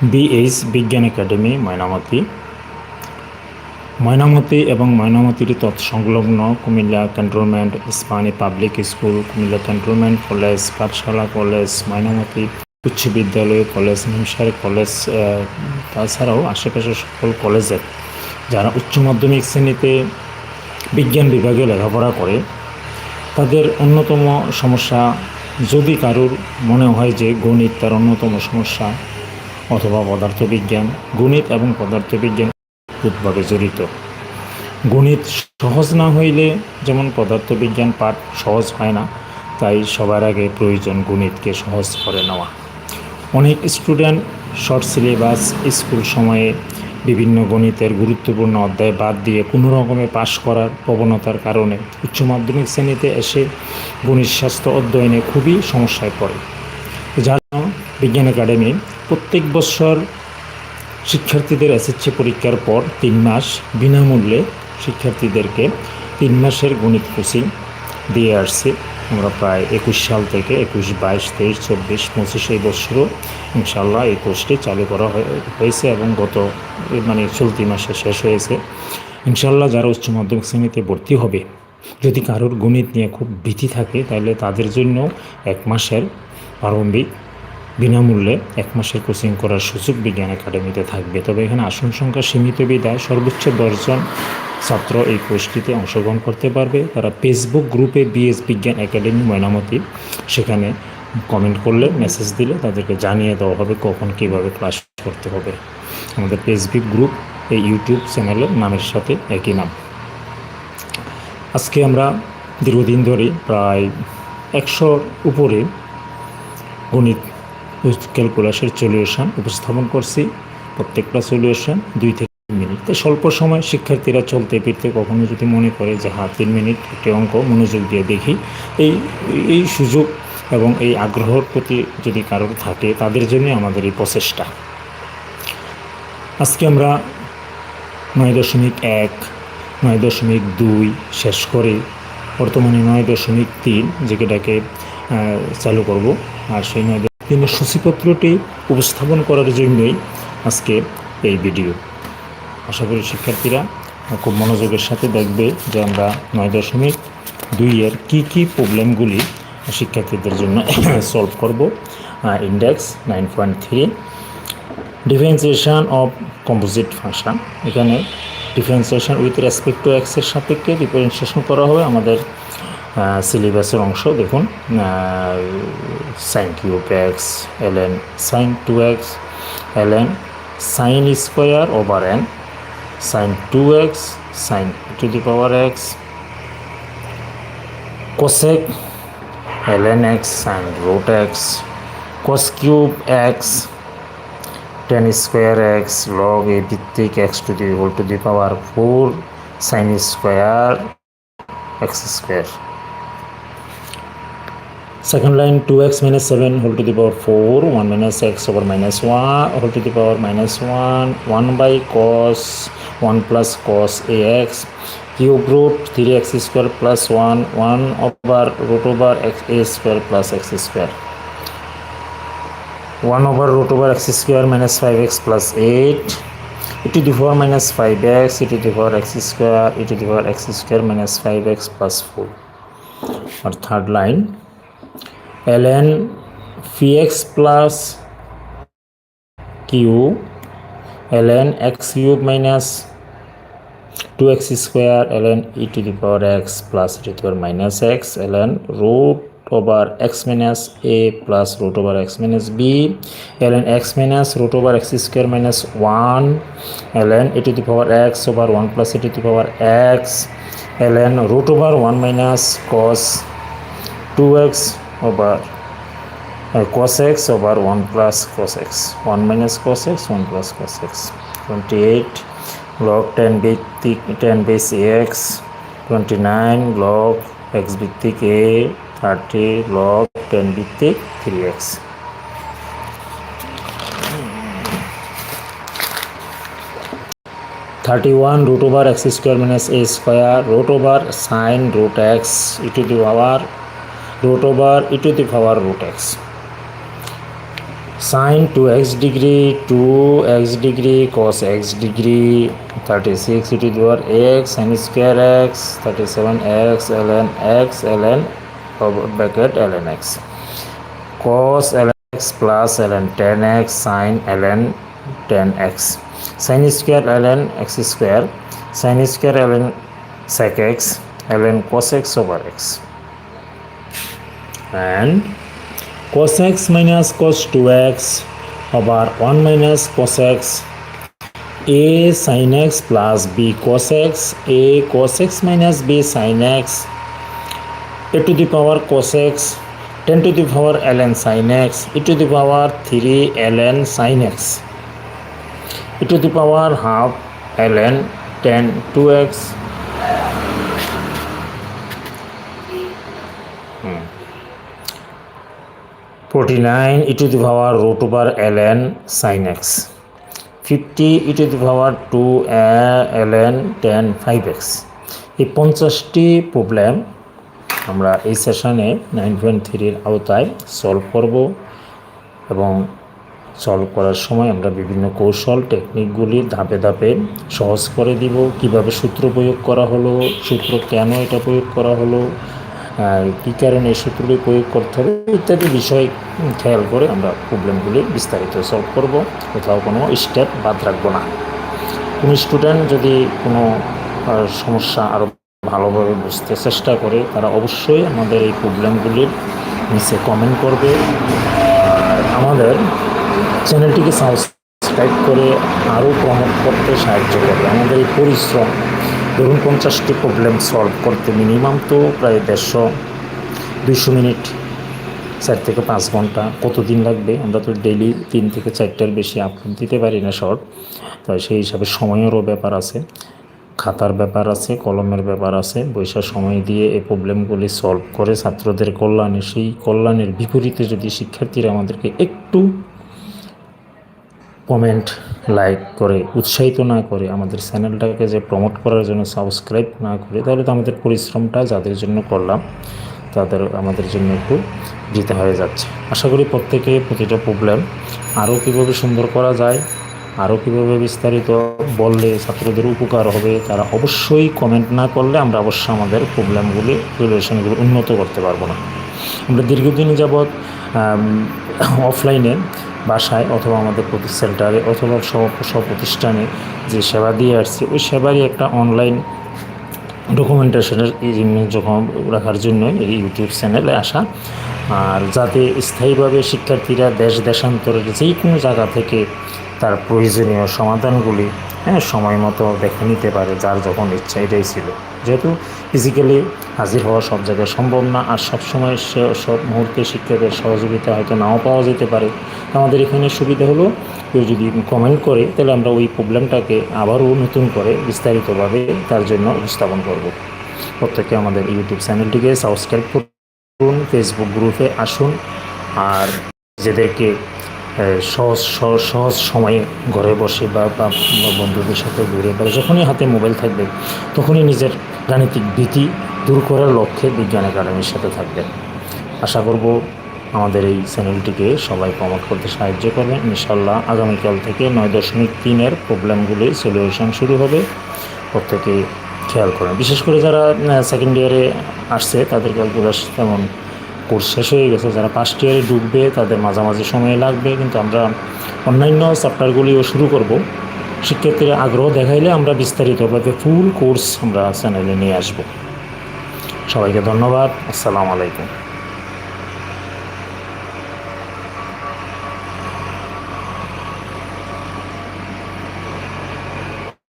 BH বিজ্ঞান academy Mainamati Mainamati এবং ময়নামতির তৎসংলগ্ন Cumilla cantonment Ispahani public school Cumilla cantonment college পাঠশালা college Mainamati উচ্চ বিদ্যালয় কলেজ নিমসার কলেজ তাছাড়াও আশেপাশের সকল কলেজের যারা উচ্চ মাধ্যমিক শ্রেণীতে বিজ্ঞান বিভাগে লেখাপড়া করে, তাদের অন্যতম সমস্যা, যদি কারোর মনে হয় যে গণিত তার অন্যতম সমস্যা অথবা পদার্থবিজ্ঞান, গণিত এবং পদার্থবিজ্ঞান উদ্ভাবে জড়িত। গণিত সহজ না হইলে যেমন পদার্থবিজ্ঞান পাঠ সহজ হয় না, তাই সবার আগে প্রয়োজন গণিতকে সহজ করে নেওয়া। অনেক স্টুডেন্ট শর্ট সিলেবাস, স্কুল সময়ে বিভিন্ন গণিতের গুরুত্বপূর্ণ অধ্যায় বাদ দিয়ে কোনো রকমে পাশ করার প্রবণতার কারণে উচ্চ মাধ্যমিক শ্রেণীতে এসে গণিত স্বাস্থ্য অধ্যয়নে খুবই সমস্যায় পড়ে, যার বিজ্ঞান একাডেমি, প্রত্যেক বছর শিক্ষার্থীদের এসএসসি পরীক্ষার পর তিন মাস বিনামূল্যে শিক্ষার্থীদেরকে তিন মাসের গণিত কোচিং দিয়ে আসছে। আমরা প্রায় একুশ সাল থেকে একুশ, বাইশ, তেইশ, চব্বিশ, পঁচিশ এই বছরও ইনশাল্লাহ এই কোর্সটি চালু করা হয়ে- হয়েছে এবং গত মানে চলতি মাসে শেষ হয়েছে। ইনশাল্লাহ যারা উচ্চ মাধ্যমিক শ্রেণীতে ভর্তি হবে, যদি কারোর গণিত নিয়ে খুব ভীতি থাকে, তাহলে তাদের জন্য এক মাসের প্রারম্ভিক বিনামূল্যে এক মাসের কোচিং করার সুযোগ বিজ্ঞান একাডেমিতে থাকবে। তবে এখানে আসন সংখ্যা সীমিত বিদায় সর্বোচ্চ দশজন ছাত্র এই কোর্সটিতে অংশগ্রহণ করতে পারবে। তারা ফেসবুক গ্রুপে বিএস বিজ্ঞান একাডেমি ময়নামতি, সেখানে কমেন্ট করলে, মেসেজ দিলে তাদেরকে জানিয়ে দেওয়া হবে কখন কীভাবে ক্লাস করতে হবে। আমাদের ফেসবুক গ্রুপ, এই ইউটিউব চ্যানেলের নামের সাথে একই নাম। আজকে আমরা দীর্ঘদিন ধরে প্রায় একশোর উপরে গণিত ক্যালকুলাসের সলিউশন উপস্থাপন করছি। প্রত্যেকটা সলিউশন দুই থেকে তিন মিনিট তো স্বল্প সময় শিক্ষার্থীরা চলতে ফিরতে কখনো যদি মনে করে যে হ্যাঁ তিন মিনিট একটি অঙ্ক মনোযোগ দিয়ে দেখি। এই এই সুযোগ এবং এই আগ্রহের প্রতি যদি কারোর থাকে, তাদের জন্য আমাদের এই প্রচেষ্টা। আজকে আমরা নয় দশমিক এক, নয় দশমিক দুই শেষ করে বর্তমানে নয় দশমিক তিন যেটাকে চালু করব। আর সেই নয় তিনের সূচিপত্রটি উপস্থাপন করার জন্যই আজকে এই ভিডিও। আশা করি শিক্ষার্থীরা খুব মনোযোগের সাথে দেখবে যে আমরা নয় দশমিক দুইয়ের কী কী প্রবলেমগুলি শিক্ষার্থীদের জন্য সলভ করব। Index nine point three differentiation of composite function এখানে ডিফারেন্সিয়েশন উইথ রেসপেক্ট টু এক্সের সাপেক্ষে ডিফারেন্সিয়েশন করা হবে। আমাদের সিলেবাসের অংশ, দেখুন sine cube x l n sine two x l n sine square over n sine two x sine to the power x cosec ln x sine root x cos cube x, tan square x, log a ভিত্তিক x to the whole to the power 4 sin square, x square. Second line two x minus seven whole to power four one minus x over minus one whole to the power minus one one by cos one plus cos a x cube root three x square plus one one over root over x a square plus x square one over root over x square minus five x plus eight e to the four minus five x e to the four x square the the four x square minus five x plus four और third line ln px plus q ln x cube minus 2x square ln e to the power x plus e to the power minus x ln root over x minus a plus root over x minus b ln x minus root over x square minus 1 ln e to the power x over 1 plus e to the power x ln root over 1 minus cos 2x over uh, cos x over 1 plus cos x. 1 minus cos x 1 plus cos x. 28 log 10 ভিত্তিক 10 base x. 29 log x ভিত্তিক a 30 log 10 ভিত্তিক 3x thirty one root over x square minus a square root over sine root x e to the power root over e to the power root x degree cos x degree thirty six e to দেওয়ার x sine square x thirty seven x l n x l n bracket l n x cos ln x plus ln 10x sin ln 10x sin square ln x square sin square ln sec x ln cos x over x and cos x minus cos 2x over 1 minus cos x a sin x plus b cos x a cos x minus b sin x a to the power cos x 10 to the power ln sin x e to the power 3 ln sin x e to the power half ln 10 2x 49 e to the power root over ln sin x. 50 e to the 2 uh, ln 10 5x এই পঞ্চাশটি problem আমরা এই সেশনে nine point থ্রির আওতায় solve করব এবং solve করার সময় আমরা বিভিন্ন কৌশল টেকনিকগুলি ধাপে ধাপে সহজ করে দিব। কীভাবে সূত্র প্রয়োগ করা হলো সূত্র কেন এটা প্রয়োগ করা হলো কী কারণে এই সূত্রটি প্রয়োগ করতে হবে ইত্যাদি বিষয় খেয়াল করে আমরা প্রবলেমগুলি বিস্তারিত সলভ করব। কোথাও কোনো স্টেপ বাদ রাখব না। কোনো স্টুডেন্ট যদি কোনো সমস্যা আরও ভালোভাবে বুঝতে চেষ্টা করে, তারা অবশ্যই আমাদের এই প্রবলেমগুলির নিচে কমেন্ট করবে। আর আমাদের চ্যানেলটিকে সাবস্ক্রাইব করে আরও প্রমোট করতে সাহায্য করবে। আমাদের এই পরিশ্রম ধরুন পঞ্চাশটি প্রবলেম সলভ করতে মিনিমাম তো প্রায় দেড়শো, দুইশো মিনিট, চার থেকে পাঁচ ঘণ্টা। কতদিন লাগবে? আমরা তো ডেলি তিন থেকে চারটার বেশি আপলোড দিতে পারি না শর্ট তো সেই হিসাবে সময়েরও ব্যাপার আছে, খাতার ব্যাপার আছে, কলমের ব্যাপার আছে। বৈশা সময় দিয়ে এই প্রবলেমগুলি সলভ করে ছাত্রদের কল্যাণে, সেই কল্যাণের বিপরীতে যদি শিক্ষার্থীরা আমাদেরকে একটু কমেন্ট লাইক করে, উৎসাহিত না করে আমাদের চ্যানেলটাকে যে প্রমোট করার জন্য সাবস্ক্রাইব না করে, তাহলে তো আমাদের পরিশ্রমটা যাদের জন্য করলাম, তাদের, আমাদের জন্য একটু দিতে হয়ে যাচ্ছে। আশা করি প্রত্যেকে প্রতিটা প্রবলেম আরও কীভাবে সুন্দর করা যায়, আরও কীভাবে বিস্তারিত বললে ছাত্রদের উপকার হবে, তারা অবশ্যই কমেন্ট না করলে আমরা অবশ্যই আমাদের প্রবলেমগুলি সলিউশনগুলি উন্নত করতে পারব না। আমরা দীর্ঘদিন যাবৎ অফলাইনে বাসায় অথবা আমাদের প্রতি সেন্টারে অথবা সব সব প্রতিষ্ঠানে যে সেবা দিয়ে আসছে, ওই সেবারই একটা অনলাইন ডকুমেন্টেশনের যখন রাখার জন্য এই ইউটিউব চ্যানেলে আসা। আর যাতে স্থায়ীভাবে শিক্ষার্থীরা দেশ, দেশান্তরের যে কোনো জায়গা থেকে তার প্রয়োজনীয় সমাধানগুলি হ্যাঁ সময় মতো দেখে নিতে পারে যার যখন ইচ্ছা এটাই ছিল। যেহেতু ফিজিক্যালি হাজির হওয়া সব জায়গায় সম্ভব না আর সব সময় সে- সব মুহূর্তে শিক্ষকের সহযোগিতা হয়তো নাও পাওয়া যেতে পারে। আমাদের এখানে সুবিধা হলো কেউ যদি কমেন্ট করে তাহলে আমরা ওই প্রবলেমটাকে আবারও নতুন করে বিস্তারিতভাবে তার জন্য উপস্থাপন করব। প্রত্যেকে আমাদের ইউটিউব চ্যানেলটিকে সাবস্ক্রাইব করুন ফেসবুক গ্রুপে আসুন আর নিজেদেরকে এ, সহজ সহজ সহজ সময়ে ঘরে বসে বা বন্ধুদের সাথে ঘুরে বা যখনই হাতে মোবাইল থাকবে, তখনই নিজের গাণিতিক ভীতি দূর করার লক্ষ্যে বিজ্ঞান একাডেমির সাথে থাকবেন আশা করব আমাদের এই চ্যানেলটিকে সবাই প্রমোট করতে সাহায্য করবেন ইনশাল্লাহ আগামীকাল থেকে নয় দশমিক তিনের প্রবলেমগুলি সলিউশন শুরু হবে। প্রত্যেকে খেয়াল করেন। বিশেষ করে যারা সেকেন্ড ইয়ারে আসছে, তাদের ক্যালকুলাস তেমন কোর্স শেষ হয়ে গেছে। যারা ফার্স্ট ইয়ারে ঢুকবে, তাদের মাঝামাঝি সময় লাগবে। কিন্তু আমরা অন্যান্য চ্যাপ্টারগুলিও শুরু করব। শিক্ষার্থীরা আগ্রহ দেখাইলে আমরা বিস্তারিতভাবে ফুল কোর্স আমরা চ্যানেলে নিয়ে আসব। সবাইকে ধন্যবাদ। আসসালামু আলাইকুম।